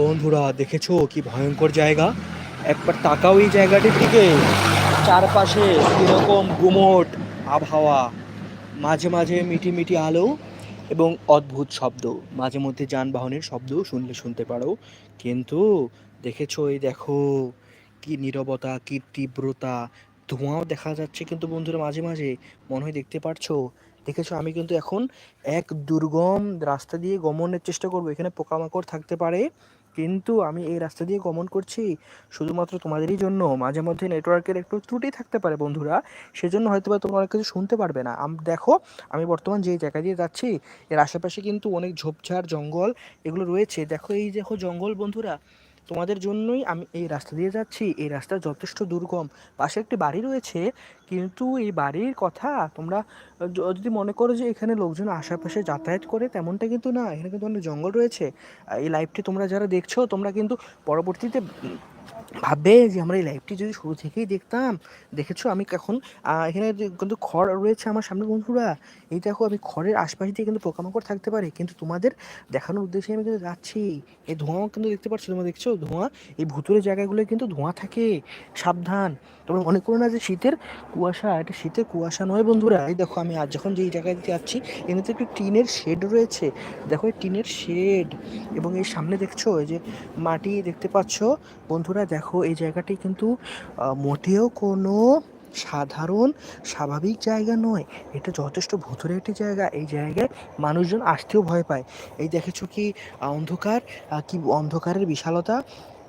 বন্ধুরা, দেখেছ কি ভয়ঙ্কর জায়গা? একবার তাকাও এই জায়গাটির দিকে। চারপাশে কীরকম গুমোট আবহাওয়া, মাঝে মাঝে মিটি মিটি আলো এবং অদ্ভুত শব্দ। মাঝে মধ্যে যানবাহনের শব্দ শুনলে শুনতে পারো। কিন্তু দেখেছ, এই দেখো কি নীরবতা, কি তীব্রতা, ধোঁয়াও দেখা যাচ্ছে কিন্তু বন্ধুরা মাঝে মাঝে। মনে হয় দেখতে পারছ? দেখেছ, আমি কিন্তু এখন এক দুর্গম রাস্তা দিয়ে গমনের চেষ্টা করব। এখানে পোকামাকড় থাকতে পারে। কিন্তু আমি এই রাস্তা দিয়ে গমন করছি শুধুমাত্র তোমাদেরই জন্য। মাঝে মধ্যে নেটওয়ার্কের একটু ত্রুটি থাকতে পারে বন্ধুরা, সেজন্য হয়তো বা তোমরা কিছু শুনতে পারবে না। দেখো, আমি বর্তমান যে জায়গা দিয়ে যাচ্ছি, এর আশেপাশে কিন্তু অনেক ঝোপঝাড়, জঙ্গল এগুলো রয়েছে। দেখো এই দেখো জঙ্গল বন্ধুরা তোমাদের জন্যই আমি এই রাস্তা দিয়ে যাচ্ছি। এই রাস্তা যথেষ্ট দুর্গম। পাশে একটি বাড়ি রয়েছে, কিন্তু এই বাড়ির কথা তোমরা যদি মনে করো যে এখানে লোকজন আশেপাশে যাতায়াত করে, তেমনটা কিন্তু না। এখানে কিন্তু অনেক জঙ্গল রয়েছে। এই লাইভটি তোমরা যারা দেখছ, তোমরা কিন্তু পরবর্তীতে ভাববে যে আমরা এই লাইভটি যদি শুরু থেকেই দেখতাম, দেখেছ? আমি এখন এখানে কিন্তু খড় রয়েছে আমার সামনে বন্ধুরা, এই দেখো আমি খড়ের আশপাশ দিয়ে কিন্তু পোকামাকড় থাকতে পারে, কিন্তু তোমাদের দেখানোর উদ্দেশ্যে আমি কিন্তু যাচ্ছি। এই ধোঁয়াও কিন্তু দেখতে পাচ্ছ তোমরা, দেখছ? ধোঁয়া, এই ভুতুরে জায়গাগুলো কিন্তু ধোঁয়া থাকে। সাবধান। তোমরা মনে করো না যে শীতের কুয়াশা, এটা শীতের কুয়াশা নয় বন্ধুরা। এই দেখো আমি আজ যখন যেই জায়গায় যাচ্ছি এমনিতে একটু টিনের শেড রয়েছে। দেখো, এই টিনের শেড এবং এই সামনে দেখছ, এই যে মাটি দেখতে পাচ্ছ বন্ধুরা, দেখো এই জায়গাটি কিন্তু মোটেও কোনো সাধারণ, স্বাভাবিক জায়গা নয়। এটা যথেষ্ট ভুতুরে একটি জায়গা। এই জায়গায় মানুষজন আসতেও ভয় পায়। এই দেখেছ কি অন্ধকার? কি অন্ধকারের বিশালতা?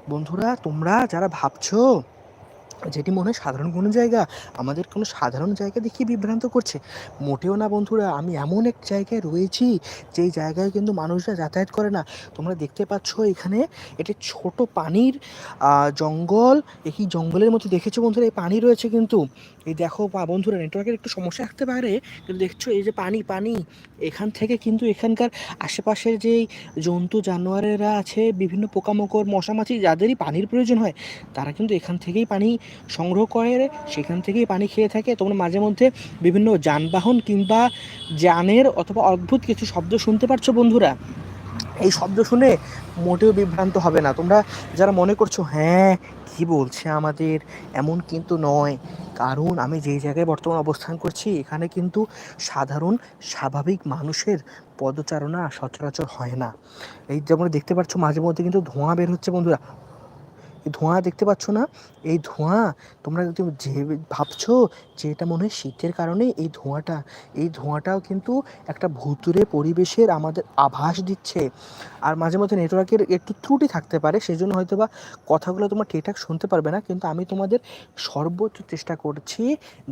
বন্ধুরা, তোমরা যারা ভাবছ যেটি মনে হয় সাধারণ কোনো জায়গা, আমাদের কোনো সাধারণ জায়গা দেখিয়ে বিভ্রান্ত করছে। মোটেও না বন্ধুরা, আমি এমন এক জায়গায় রয়েছি, যেই জায়গায় কিন্তু মানুষরা যাতায়াত করে না। তোমরা দেখতে পাচ্ছ এখানে এটি ছোট পানির জঙ্গল। এই জঙ্গলের মধ্যে দেখেছ বন্ধুরা, এই পানি রয়েছে কিন্তু। এই দেখো বন্ধুরা নেটওয়ার্কের একটু সমস্যা থাকতে পারে, কিন্তু দেখছ এই যে পানি পানি, এখান থেকে কিন্তু এখানকার আশেপাশের যেই জন্তু, জানোয়ারেরা আছে, বিভিন্ন পোকামাকড়, মশামাছি, যাদেরই পানির প্রয়োজন হয়, তারা কিন্তু এখান থেকেই পানি সংগ্রহ করে, সেখান থেকেই পানি খেয়ে থাকে। তোমরা মাঝে মধ্যে বিভিন্ন যানবাহন কিংবা যানের অথবা অদ্ভুত কিছু শব্দ শুনতে পারছ বন্ধুরা। এই শব্দ শুনে মোটেও বিভ্রান্ত হবে না। তোমরা যারা মনে করছ হ্যাঁ কি বলছে আমাদের? এমন কিন্তু নয়। কারণ আমি যেই জায়গায় বর্তমান অবস্থান করছি, এখানে কিন্তু সাধারণ স্বাভাবিক মানুষের পদচারণা সচরাচর হয় না। এই যেমন দেখতে পাচ্ছ মাঝে মধ্যে কিন্তু ধোঁয়া বের হচ্ছে বন্ধুরা। এই ধোঁয়া দেখতে পাচ্ছ না? এই ধোঁয়া, তোমরা যে ভাবছ যে এটা মনে হয় শীতের কারণে, এই ধোঁয়াটা, এই ধোঁয়াটাও কিন্তু একটা ভুতুরে পরিবেশের আমাদের আভাস দিচ্ছে। আর মাঝে মধ্যে নেটওয়ার্কের একটু ত্রুটি থাকতে পারে সেই জন্য হয়তো বা কথাগুলো তোমরা ঠিকঠাক শুনতে পারবে না, কিন্তু আমি তোমাদের সর্বোচ্চ চেষ্টা করছি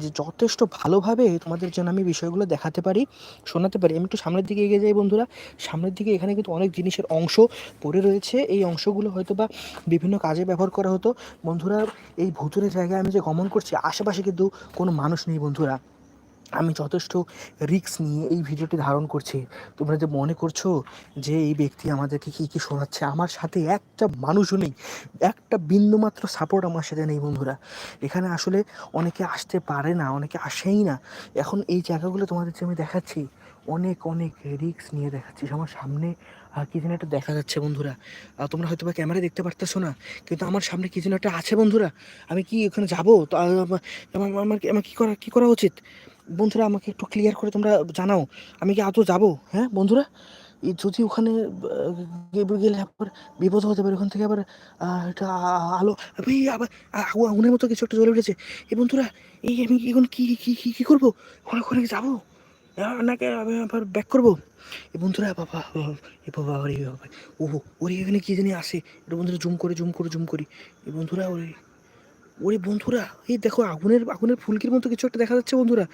যে যথেষ্ট ভালোভাবে তোমাদের জন্য আমি বিষয়গুলো দেখাতে পারি, শোনাতে পারি। আমি একটু সামনের দিকে এগিয়ে যাই বন্ধুরা। সামনের দিকে এখানে কিন্তু অনেক জিনিসের অংশ পড়ে রয়েছে। এই অংশগুলো হয়তো বা বিভিন্ন কাজে ব্যবহার করা হতো। বন্ধুরা, এই ভুতুরে জায়গায় আমি যে গমন করছি, আশেপাশে কিন্তু কোনো মানুষ নেই বন্ধুরা। আমি যথেষ্ট রিক্স নিয়ে এই ভিডিওটি ধারণ করছি। তোমরা যে মনে করছ যে এই ব্যক্তি আমাদেরকে কী কী শোনাচ্ছে, আমার সাথে একটা মানুষও নেই। একটা বিন্দুমাত্র সাপোর্ট আমার সাথে নেই বন্ধুরা। এখানে আসলে অনেকে আসতে পারে না, অনেকে আসেই না। এখন এই জায়গাগুলো তোমাদের যে আমি দেখাচ্ছি, অনেক অনেক রিক্স নিয়ে দেখাচ্ছি। আমার সামনে কি যেন একটা দেখা যাচ্ছে বন্ধুরা। তোমরা হয়তো বা ক্যামেরায় দেখতে পারতেছো না, কিন্তু আমার সামনে কি যেন একটা আছে বন্ধুরা। আমি কি ওখানে যাব? তো আমার আমার কি করা কি করা উচিত? বন্ধুরা, আমাকে একটু ক্লিয়ার করে তোমরা জানাও, আমি কি আদৌ যাব? হ্যাঁ বন্ধুরা? যদি ওখানে গেলে আবার বিপদ হতে পারে, ওখান থেকে আবার আ- আলো আবার আগুন- আগুনের মতো কিছু একটা জ্বলে উঠেছে। এই বন্ধুরা, এই আমি এখন কি কি কি কি করব? ওখানে ওখানে যাব? আহ, নাকি আমি আবার ব্যাক করব? এ বন্ধুরা বাবা এ বাবা ওরে বাবা ও ওরে এখানে কি জানি আসে। এটা বন্ধুরা জুম করে জুম করে জুম করি। এ বন্ধুরা ওরে ওরে বন্ধুরা এই দেখো আগুনের আগুনের ফুলকির মতো কিছু একটা দেখা যাচ্ছে বন্ধুরা।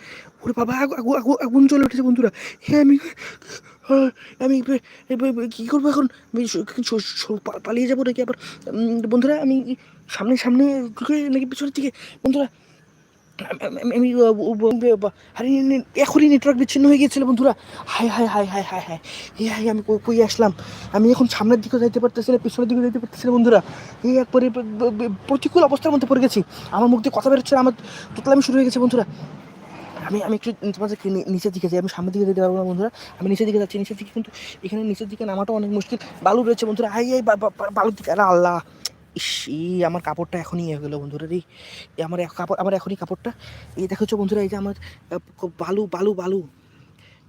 ওরে বাবা আগু- আগু- আগু- আগুন চলে উঠেছে বন্ধুরা। হ্যাঁ আমি আমি কি করব এখন? আমি পালিয়ে যাব নাকি আবার? বন্ধুরা আমি সামনে সামনে নাকি পিছনের দিকে? বন্ধুরা আমি- এখনই নেটওয়ার্ক বিচ্ছিন্ন হয়ে গিয়েছিল, বন্ধুরা। Hi hi hi hi hi hi এই হাই আমি কই- আসলাম? আমি এখন সামনের দিকে যাইতে পারতেছি না, পিছনের দিকে যাইতে পারতেছি না, বন্ধুরা। এই একবারে প্রতিকূল অবস্থার মধ্যে পড়ে গেছি। আমার মুখ দিয়ে কথা বেরোচ্ছে আমার তোতলামি শুরু হয়ে গেছে, বন্ধুরা। আমি আমি একটু তোমাদেরকে নিচের দিকে যাই, আমি সামনের দিকে যেতে পারব না, বন্ধুরা। আমি নিচের দিকে যাচ্ছি, নিচের দিকে কিন্তু এখানে নিচের দিকে নামাটা অনেক মুশকিল। বালু রয়েছে, বন্ধুরা। আই আই বালুর দিকে। আল্লাহ! ইস ই আমার কাপড়টা এখনই হয়ে গেলো বন্ধুরা, এই আমার কাপড়, আমার এখনই কাপড়টা। এই দেখেছ বন্ধুরা, এই যে আমার খুব বালু বালু বালু,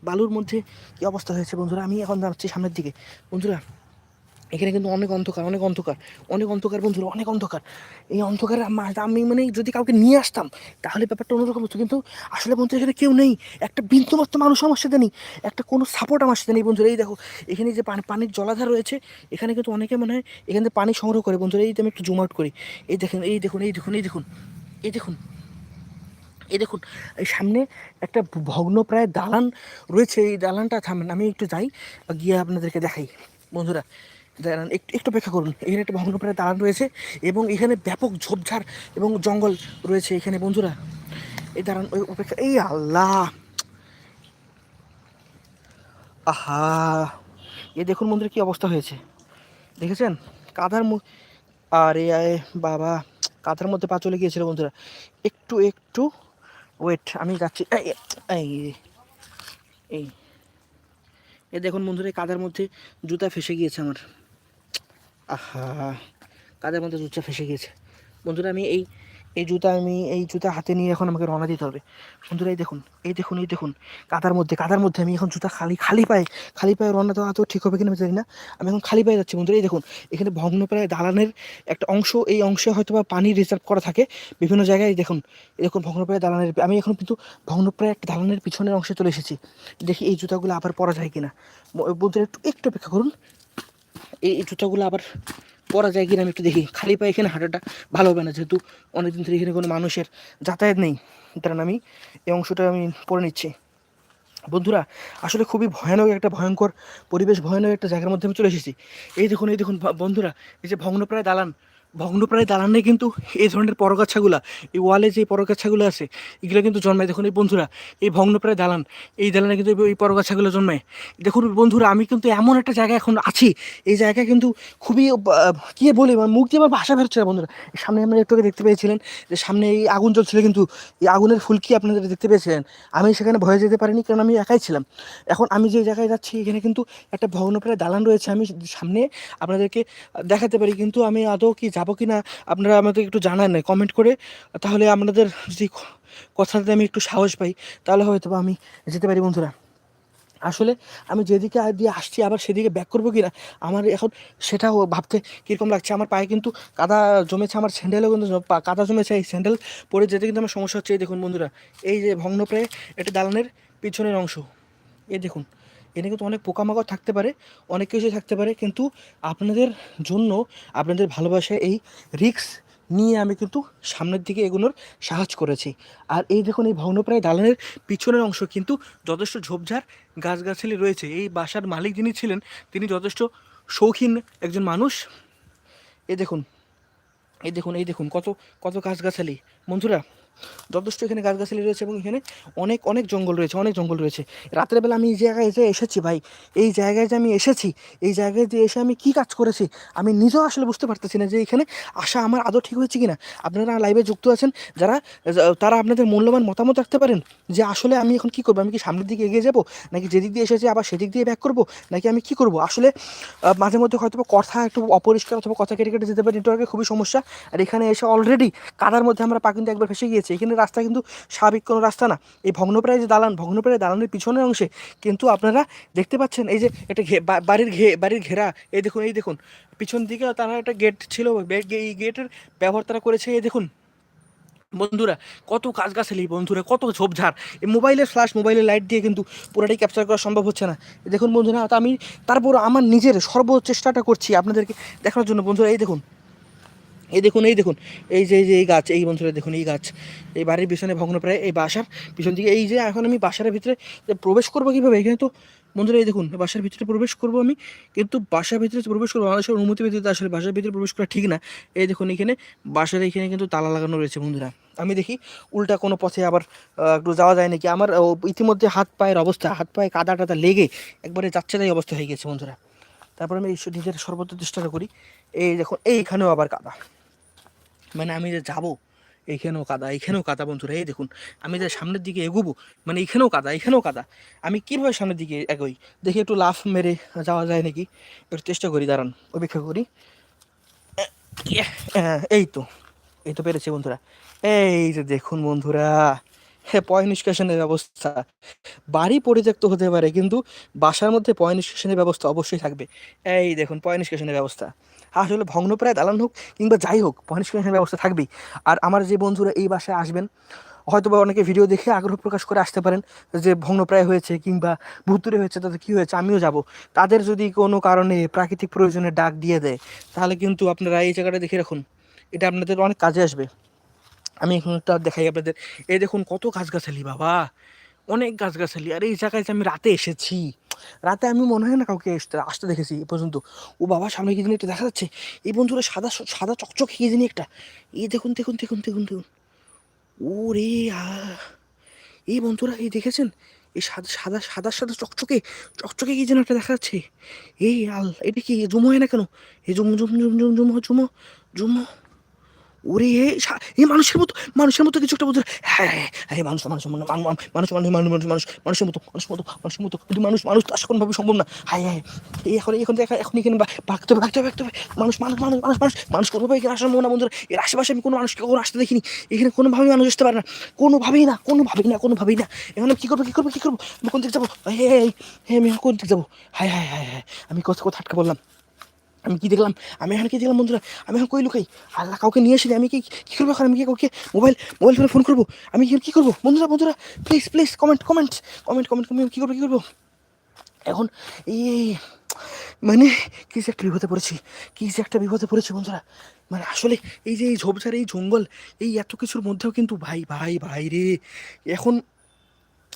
বালুর মধ্যে কী অবস্থা হয়েছে বন্ধুরা? আমি এখন যাচ্ছি সামনের দিকে। বন্ধুরা এখানে কিন্তু অনেক অন্ধকার অনেক অন্ধকার অনেক অন্ধকার বন্ধুরা, অনেক অন্ধকার। এই অন্ধকারে আমা- মানে যদি কাউকে নিয়ে আসতাম, তাহলে ব্যাপারটা অন্যরকম হতো। কিন্তু আসলে বন্ধু এখানে কেউ নেই। একটা বিন্দুমাত্র মানুষ আমার সাথে নেই। একটা কোনো সাপোর্ট আমার সাথে নেই বন্ধুরা। এই দেখো, এখানে যে পানি, পানির জলাধার রয়েছে, এখানে কিন্তু অনেকে মনে হয় এখান থেকে পানি সংগ্রহ করে। বন্ধুরা, এই আমি একটু জুম আউট করি। এই দেখেন, এই দেখুন এই দেখুন এই দেখুন এই দেখুন এই দেখুন। এই সামনে একটা ভগ্ন প্রায় দালান রয়েছে। এই দালানটা থামেন আমি একটু যাই, গিয়ে আপনাদেরকে দেখাই। বন্ধুরা দাঁড়ান, একটু একটু অপেক্ষা করুন। এখানে একটা ভগ্ন প্রায় দালান রয়েছে এবং এখানে ব্যাপক ঝোপঝাড় এবং জঙ্গল রয়েছে এখানে, বন্ধুরা। এই দাঁড়ান, ওই অপেক্ষা, এই আল্লাহ! আহা! এ দেখুন বন্ধুরা কি অবস্থা হয়েছে। দেখেছেন? কাদার মু আরে আয় বাবা! কাদার মধ্যে পা চলে গিয়েছিল, বন্ধুরা। একটু একটু, ওয়েট, আমি যাচ্ছি। এই এ দেখুন, বন্ধুরা কাদার মধ্যে জুতা ফেসে গিয়েছে আমার। আহা, কাদের মধ্যে জুতা ফেসে গিয়েছে? বন্ধুরা, আমি এই এই জুতা আমি, এই জুতা হাতে নিয়ে এখন আমাকে রওনা দিতে হবে। বন্ধুরা, এই দেখুন এই দেখুন এই দেখুন, কাদার মধ্যে কাদার মধ্যে আমি এখন জুতা খালি খালি পায়ে খালি পায়ে রওনা দেওয়া তো ঠিক হবে কিনা আমি জানি না। আমি এখন খালি পায়ে যাচ্ছি। বন্ধুরা, এই দেখুন, এখানে ভগ্নপ্রায় দালানের একটা অংশ, এই অংশে হয়তো বা পানি রিজার্ভ করা থাকে বিভিন্ন জায়গায়। দেখুন, এই দেখুন ভগ্নপ্রায় দালানের, আমি এখন কিন্তু ভগ্নপ্রায় একটা দালানের পিছনের অংশে চলে এসেছি। দেখি এই জুতাগুলো আবার পরা যায় কিনা। বন্ধুরা, একটু একটু অপেক্ষা করুন। এই জুতাগুলো আবার পরা যায় কিনা আমি একটু দেখি। খালি পায়ে এখানে হাঁটাটা ভালো হবে না, যেহেতু অনেকদিন ধরে এখানে কোনো মানুষের যাতায়াত নেই। কারণ আমি এই অংশটা আমি পরে নিচ্ছি। বন্ধুরা, আসলে খুবই ভয়ানক একটা, ভয়ঙ্কর পরিবেশ, ভয়ানক একটা জায়গার মধ্যে আমি চলে এসেছি। এই দেখুন এই দেখুন বন্ধুরা, এই যে ভগ্নপ্রায় দালান। ভগ্নপ্রায় দালানে কিন্তু এই ধরনের পরগাছাগুলা, এই ওয়ালে যে পরগাছাগুলো আছে, এগুলো কিন্তু জন্মায়। দেখুন এই বন্ধুরা, এই ভগ্নপ্রায় দালান, এই দালানে কিন্তু এই পরগাছাগুলো জন্মায়। দেখুন বন্ধুরা, আমি কিন্তু এমন একটা জায়গায় এখন আছি, এই জায়গায় কিন্তু খুবই কি বলি মানে মুখ দিয়ে আমার ভাষা বেরোচ্ছে না বন্ধুরা। সামনে আমরা একটু দেখতে পেয়েছিলেন যে সামনে এই আগুন জ্বলছিল কিন্তু, এই আগুনের ফুলকি আপনাদের দেখতে পেয়েছিলেন? আমি সেখানে ভয়ে যেতে পারিনি কারণ আমি একাই ছিলাম। এখন আমি যে জায়গায় যাচ্ছি, এখানে কিন্তু একটা ভগ্নপ্রায় দালান রয়েছে। আমি সামনে আপনাদেরকে দেখাতে পারি, কিন্তু আমি আদৌ কি যাব কি না আপনারা আমাদের একটু জানান কমেন্ট করে। তাহলে আপনাদের যদি কথাতে আমি একটু সাহস পাই, তাহলে হয়তো আমি যেতে পারি বন্ধুরা। আসলে আমি যেদিকে দিয়ে আসছি, আবার সেদিকে ব্যাক করব কিনা, আমার এখন সেটাও ভাবতে কীরকম লাগছে। আমার পায়ে কিন্তু কাদা জমেছে, আমার স্যান্ডেলও কিন্তু কাদা জমেছে, এই স্যান্ডেল পরে যেতে কিন্তু আমার সমস্যা হচ্ছে। এই দেখুন বন্ধুরা, এই যে ভগ্নপ্রায় এটা দালানের পিছনের অংশ, এই দেখুন। এখানে কিন্তু অনেক পোকামাকড় থাকতে পারে, অনেক কিছু থাকতে পারে। কিন্তু আপনাদের জন্য, আপনাদের ভালোবাসায় এই রিক্স নিয়ে আমি কিন্তু সামনের দিকে এগুলোর সাহায্য করেছি। আর এই দেখুন, এই ভগ্নপ্রায় দালানের পিছনের অংশ কিন্তু যথেষ্ট ঝোপঝাড় গাছগাছালি রয়েছে। এই বাসার মালিক যিনি ছিলেন, তিনি যথেষ্ট শৌখিন একজন মানুষ। এই দেখুন এই দেখুন এই দেখুন, কত কত গাছগাছালি। বন্ধুরা যথেষ্ট এখানে গাছগাছালি রয়েছে এবং এখানে অনেক অনেক জঙ্গল রয়েছে, অনেক জঙ্গল রয়েছে। রাতের বেলা আমি এই জায়গায় যে এসেছি ভাই, এই জায়গায় যে আমি এসেছি, এই জায়গায় যে এসে আমি কি কাজ করেছি, আমি নিজেও আসলে বুঝতে পারতেছি না যে এখানে আসা আমার আদৌ ঠিক হয়েছে কিনা। আপনারা লাইভে যুক্ত আছেন, যারা, তারা আপনাদের মূল্যবান মতামত রাখতে পারেন যে আসলে আমি এখন কি করব? আমি কি সামনের দিকে এগিয়ে যাব? নাকি যেদিক দিয়ে এসেছি আবার সেদিক দিয়ে ব্যাক করব? নাকি আমি কি করব? আসলে মাঝে মধ্যে হয়তো কথা একটু অপরিষ্কার অথবা কথা কেটে কেটে যেতে পারে, নেটওয়ার্কের খুবই সমস্যা। আর এখানে এসে অলরেডি কাদার মধ্যে আমরা পা কিন্তু একবার ফেসে গিয়েছি। এখানে রাস্তা কিন্তু স্বাভাবিক কোনো রাস্তা না। এই ভগ্নপ্রায় যে দালান, ভগ্নপ্রায় দালানের পিছনের অংশে কিন্তু আপনারা দেখতে পাচ্ছেন এই যে বা- বাড়ির ঘে বাড়ির ঘেরা। এই দেখুন এই দেখুন। পিছন দিকে তারা একটা গেট ছিল এই গেটের ব্যবহার তারা করেছে। এই দেখুন। বন্ধুরা, কত গাছগাছালি বন্ধুরা, কত ঝোপঝাড়। এই মোবাইলের ফ্ল্যাশ, মোবাইলের লাইট দিয়ে কিন্তু পুরোটাই ক্যাপচার করা সম্ভব হচ্ছে না। দেখুন বন্ধুরা আমি তারপর আমার নিজের সর্বচেষ্টাটা করছি আপনাদেরকে দেখানোর জন্য। বন্ধুরা, এই দেখুন। এই দেখুন এই দেখুন, এই যে এই যে, এই গাছ, এই বন্ধুরা দেখুন, এই গাছ। এই বাড়ির পিছনে ভগ্নপ্রায় এই বাসার পিছন দিকে। এই যে, এখন আমি বাসার ভিতরে প্রবেশ করব কীভাবে? এখানে তো বন্ধুরা এই দেখুন, বাসার ভিতরে প্রবেশ করব আমি। কিন্তু বাসার ভিতরে প্রবেশ করব বাংলাদেশের অনুমতি ভিত্তিতে আসলে বাসার ভিতরে প্রবেশ করা ঠিক না। এই দেখুন, এখানে বাসার এখানে কিন্তু তালা লাগানো রয়েছে বন্ধুরা। আমি দেখি উল্টা কোনো পথে আবার একটু যাওয়া যায় নাকি? আমার ইতিমধ্যে হাত পায়ের অবস্থা, হাত পায়ে কাদা টাদা লেগে একবারে যাচ্ছে তাই অবস্থা হয়ে গেছে বন্ধুরা। তারপর আমি নিজের সর্বোচ্চ চেষ্টাটা করি। এই দেখুন, এইখানেও আবার কাদা। মানে আমি যে যাব, এইখানেও কাদা এইখানেও কাদা বন্ধুরা, এই দেখুন, আমি যে সামনের দিকে এগোবো মানে এইখানেও কাদা এখানেও কাদা, আমি কীভাবে সামনের দিকে এগোই? দেখি একটু লাফ মেরে যাওয়া যায় নাকি? একটু চেষ্টা করি, দাঁড়ান, অপেক্ষা করি। এই তো এই তো পেরেছি বন্ধুরা। এই যে দেখুন বন্ধুরা হ্যাঁ পয় নিষ্কাশনের ব্যবস্থা। বাড়ি পরিত্যক্ত হতে পারে, কিন্তু বাসার মধ্যে পয় নিষ্কাশনের ব্যবস্থা অবশ্যই থাকবে। এই দেখুন পয় নিষ্কাশনের ব্যবস্থা। আসলে ভগ্নপ্রায় দালান হোক কিংবা যাই হোক পয় নিষ্কাশনের ব্যবস্থা থাকবেই। আর আমার যে বন্ধুরা এই বাসায় আসবেন হয়তো বা অনেকে ভিডিও দেখে আগ্রহ প্রকাশ করে আসতে পারেন যে ভগ্নপ্রায় হয়েছে কিংবা ভুতুরে হয়েছে তাদের কী হয়েছে, আমিও যাব। তাদের যদি কোনো কারণে প্রাকৃতিক প্রয়োজনে ডাক দিয়ে দেয়, তাহলে কিন্তু আপনারা এই জায়গাটা দেখে রাখুন। এটা আপনাদের অনেক কাজে আসবে। আমি এখন একটা দেখাই আপনাদের। এই দেখুন কত গাছগাছালি, বাবা। অনেক গাছগাছালি। আর এই জায়গায় যে আমি রাতে এসেছি, রাতে আমি মনে হয় না কাউকে আসতে দেখেছি এ পর্যন্ত। ও বাবা, সামনে কি একটা দেখা যাচ্ছে। এই বন্ধুরা সাদা সাদা চকচকে কি জানি একটা। এই দেখুন দেখুন দেখুন দেখুন দেখুন। ও রে এই বন্ধুরা, এই দেখেছেন? এই সাদা সাদা সাদা সাদা চকচকে চকচকে কি যেন একটা দেখা যাচ্ছে। এই আল, এটা কি জুমো হয় না কেন? এই জুম জুম জুম জুম জুমো জুমো জুমো ওরে এ মানুষের মতো মানুষের মতো কিছু একটা বলতে হ্যাঁ হ্যাঁ, হ্যাঁ মানুষ মানুষ মানুষ মানুষ মানুষ মানুষ মানুষ মানুষ মানুষ মানুষের মতো মানুষের মতো মানুষের মতো কিন্তু মানুষ মানুষ তো কোনোভাবে সম্ভব না হাই এই এখন এখন এখন এখানে ভাগতে হবে ভাগতে হবে ভাগতে হবে মানুষ মানুষ মানুষ মানুষ মানুষ মানুষ কোনোভাবে এখানে আসার সম্ভব না বন্ধুরা এর আশেপাশে আমি কোনো মানুষকে কখনো আসতে দেখিনি এখানে কোনোভাবেই মানুষ আসতে পারে না কোনোভাবেই না কোনোভাবেই না কোনোভাবেই না এখন কী করব কী করব কী করব আমি কোন দিকে যাব হ্যাঁ হ্যাঁ আমি কোন দিকে যাব হাই হাই হাই হ্যাঁ আমি কথা কথা আটকে বললাম আমি কি দেখলাম? আমি এখন কি দেখলাম, বন্ধুরা? আমি এখন কই লুকাই? আল্লাহ, কাউকে নিয়ে আসিনি? আমি কি, কী করব এখন? আমি কি কাউকে মোবাইল মোবাইল ফোনে ফোন করব? আমি কি কী করব? বন্ধুরা বন্ধুরা please please comment comment comment comment comment কী করব কী করব? এখন এই মানে কী যে একটা বিপদে পড়েছি, কী যে একটা বিপদে পড়েছি, বন্ধুরা। মানে আসলে এই যে এই ঝোপঝাড়, এই জঙ্গল, এই এত কিছুর মধ্যেও কিন্তু ভাই ভাই ভাই রে। এখন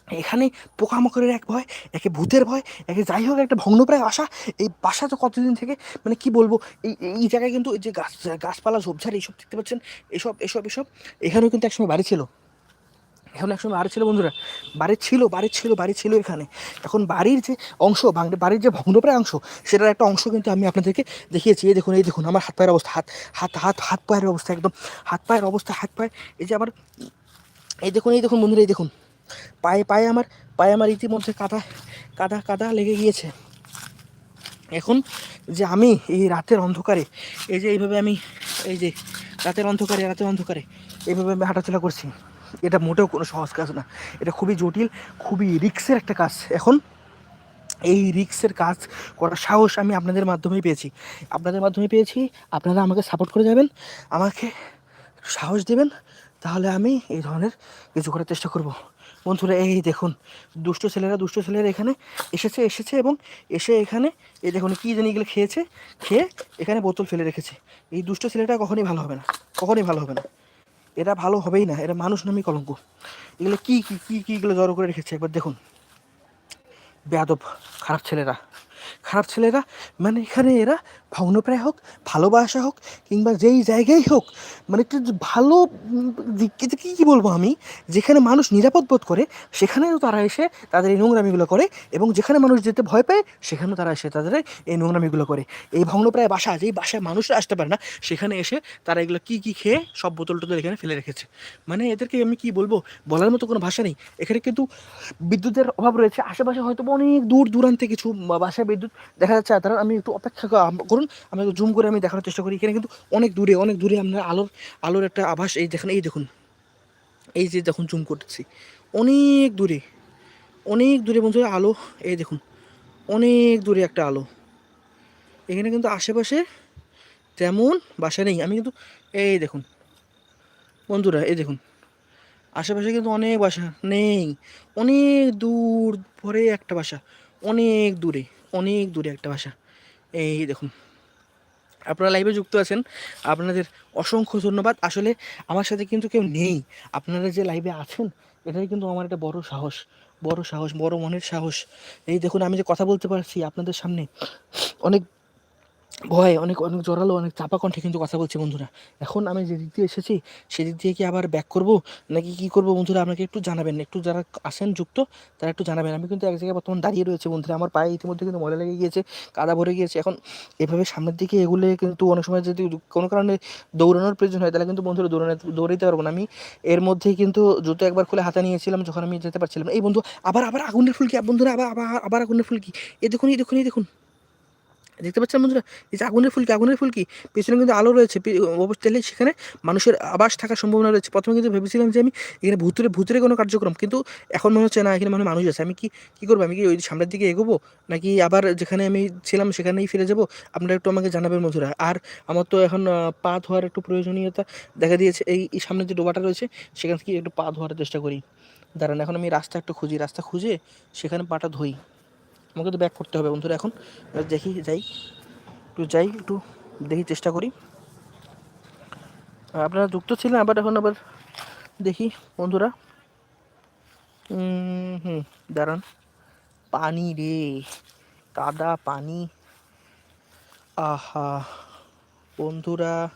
এখানে পোকামাকড়ের এক ভয়, একে ভূতের ভয়, একে যাই হোক একটা ভগ্নপ্রায় আশা এই বাসা তো কতদিন থেকে মানে কি বলব, এই এই জায়গায় কিন্তু এই যে গাছ, গাছপালা, ঝোপঝাড় এইসব দেখতে পাচ্ছেন, এসব এসব এসব। এখানেও কিন্তু একসময় বাড়ি ছিল। এখন একসময় বাড়ি ছিল, বন্ধুরা। বাড়ি ছিল বাড়ি ছিল বাড়ি ছিল এখানে। এখন বাড়ির যে অংশ বাড়ির যে ভগ্নপ্রায় অংশ, সেটার একটা অংশ কিন্তু আমি আপনাদেরকে দেখিয়েছি। এই দেখুন এই দেখুন, আমার হাত পায়ের অবস্থা, হাত হাত হাত হাত পায়ের অবস্থা একদম, হাত পায়ের অবস্থা, হাত পায়ে এই যে আমার, এই দেখুন এই দেখুন, বন্ধুরা, এই দেখুন। পায়ে পায়ে আমার পায়ে আমার ইতিমধ্যে কাদা কাদা কাদা লেগে গিয়েছে। এখন যে আমি এই রাতের অন্ধকারে, এই যে এইভাবে আমি, এই যে রাতের অন্ধকারে রাতের অন্ধকারে এইভাবে আমি হাঁটাচলা করছি, এটা মোটেও কোনো সহজ কাজ না। এটা খুবই জটিল, খুবই রিক্সের একটা কাজ। এখন এই রিক্সের কাজ করার সাহস আমি আপনাদের মাধ্যমেই পেয়েছি। আপনাদের মাধ্যমে পেয়েছি, আপনারা আমাকে সাপোর্ট করে যাবেন, আমাকে সাহস দেবেন, তাহলে আমি এই ধরনের কিছু করার চেষ্টা করব। বন্ধুরা, এই দেখুন, দুষ্ট ছেলেরা দুষ্ট ছেলেরা এখানে এসেছে এসেছে এবং এসে এখানে, এই দেখুন, কী জানি এগুলো খেয়েছে, খেয়ে এখানে বোতল ফেলে রেখেছে। এই দুষ্ট ছেলেটা কখনই ভালো হবে না, কখনই ভালো হবে না। এটা ভালো হবেই না এটা মানুষ নামই কলঙ্ক। এগুলো কী কী কী কী এগুলো জড়ো করে রেখেছে? একবার দেখুন। বেয়াদব, খারাপ ছেলেরা। খারাপ ছেলেরা মানে এখানে এরা ভগ্নপ্রায় হোক ভালোবাসা হোক কিংবা যেই জায়গায় হোক মানে একটু ভালো উম, দিক- কি কি বলব আমি? যেখানে মানুষ নিরাপদ বোধ করে সেখানেও তারা এসে তাদের এই নোংরামিগুলো করে এবং যেখানে মানুষ যেতে ভয় পায় সেখানেও তারা এসে তাদের এই নোংরামিগুলো করে। এই ভগ্নপ্রায় বাসা যেই বাসায় মানুষরা আসতে পারে না সেখানে এসে তারা এগুলো কী কী খেয়ে সব বোতল টোতল এখানে ফেলে রেখেছে। মানে এদেরকে আমি কি বলব? বলার মতো কোনো ভাষা নেই। এখানে কিন্তু বিদ্যুতের অভাব রয়েছে। আশেপাশে হয়তো অনেক দূর দূরান্তে কিছু বাসায় বিদ্যুৎ দেখা যাচ্ছে তারা আমি একটু অপেক্ষা করুন, আমি একটু জুম করে আমি দেখানোর চেষ্টা করি। এখানে কিন্তু অনেক দূরে অনেক দূরে আপনার আলোর আলোর একটা আভাস, এই দেখেন, এই দেখুন। এই যে দেখুন জুম করতেছি অনেক দূরে অনেক দূরে বন্ধুরা আলো, এই দেখুন, অনেক দূরে একটা আলো। এখানে কিন্তু আশেপাশে তেমন বাসা নেই। আমি কিন্তু, এই দেখুন, বন্ধুরা, এই দেখুন, আশেপাশে কিন্তু অনেক বাসা নেই। অনেক দূর পরে একটা বাসা, অনেক দূরে। অনেক দূরে একটা ভাষা। এই দেখুন, আপনারা লাইভে যুক্ত আছেন, আপনাদের অসংখ্য ধন্যবাদ। আসলে আমার সাথে কিন্তু কেউ নেই। আপনারা যে লাইভে আছেন, এটাই কিন্তু আমার একটা বড় সাহস বড় সাহস, বড় মনের সাহস। এই দেখুন, আমি যে কথা বলতে পারছি আপনাদের সামনে, অনেক ভয়, অনেক অনেক জোরালো, অনেক চাপা কণ্ঠে কিন্তু কথা বলছি বন্ধুরা। এখন আমি যে দিক দিয়ে এসেছি সেদিক দিয়ে কি আবার ব্যাক করব? নাকি কি করব বন্ধুরা? আপনাকে একটু জানাবেন। একটু যারা আসেন যুক্ত, তারা একটু জানাবেন। আমি কিন্তু এক জায়গায় বর্তমান দাঁড়িয়ে রয়েছে বন্ধুরা। আমার পায়ে ইতিমধ্যে কিন্তু ময়লা লেগে গিয়েছে, কাদা ভরে গিয়েছে। এখন এভাবে সামনের দিকে এগুলো কিন্তু অনেক সময় যদি কোনো কারণে দৌড়ানোর প্রয়োজন হয়, তাহলে কিন্তু বন্ধুরা দৌড়ানো, দৌড়াইতে পারব না। আমি এর মধ্যেই কিন্তু জুতো একবার খুলে হাতে নিয়েছিলাম, যখন আমি যেতে পারছিলাম এই বন্ধু, আবার আবার আগুনের ফুলকি বন্ধুরা, আবার আবার আবার আগুনের ফুলকি এ দেখুন এই দেখুন এই দেখুন। দেখতে পাচ্ছেন বন্ধুরা? এই যে আগুনের ফুলকি আগুনের ফুলকি, পেছনে কিন্তু আলো রয়েছে। অবশ্যই সেখানে মানুষের আবাস থাকার সম্ভাবনা রয়েছে। প্রথমে কিন্তু ভেবেছিলাম যে আমি এখানে ভূতুরে ভূতুরে কোনো কার্যক্রম, কিন্তু এখন মনে হচ্ছে, না, এখানে মানে মানুষ আছে। আমি কি কী করব? আমি কি ওই সামনের দিকে এগোবো? নাকি আবার যেখানে আমি ছিলাম সেখানেই ফিরে যাব? আপনারা একটু আমাকে জানাবেন বন্ধুরা। আর আমার তো এখন পা ধোয়ার একটু প্রয়োজনীয়তা দেখা দিয়েছে। এই সামনে যে ডোবাটা রয়েছে, সেখান থেকে একটু পা ধোয়ার চেষ্টা করি। দাঁড়ান, এখন আমি রাস্তা একটু খুঁজি। রাস্তা খুঁজে সেখানে পাটা ধুই। আমাকে তো ব্যাক করতে হবে বন্ধুরা এখন। দেখি, যাই। একটু যাই, একটু দেখি, চেষ্টা করি। আপনারা যুক্ত ছিলেন, আবার এখন আবার দেখি, বন্ধুরা। হুম, দাঁড়ান। পানি রে, কাদা পানি। আহা, বন্ধুরা।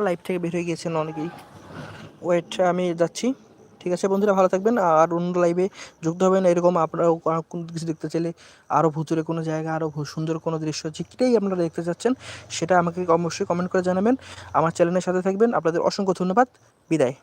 লাইফ থেকে বের হয়ে গিয়েছেন অনেকেই। ওয়েট আমি যাচ্ছি। ঠিক আছে বন্ধুরা, ভালো থাকবেন। আর অন্য লাইভে যুক্ত হবেন এরকম আপনারাও কোনো কিছু দেখতে চাইলে আরও ভুতুরে কোনো জায়গা আরও সুন্দর কোনো দৃশ্য যেটাই আপনারা দেখতে চাচ্ছেন, সেটা আমাকে অবশ্যই কমেন্ট করে জানাবেন। আমার চ্যানেলের সাথে থাকবেন। আপনাদের অসংখ্য ধন্যবাদ। বিদায়।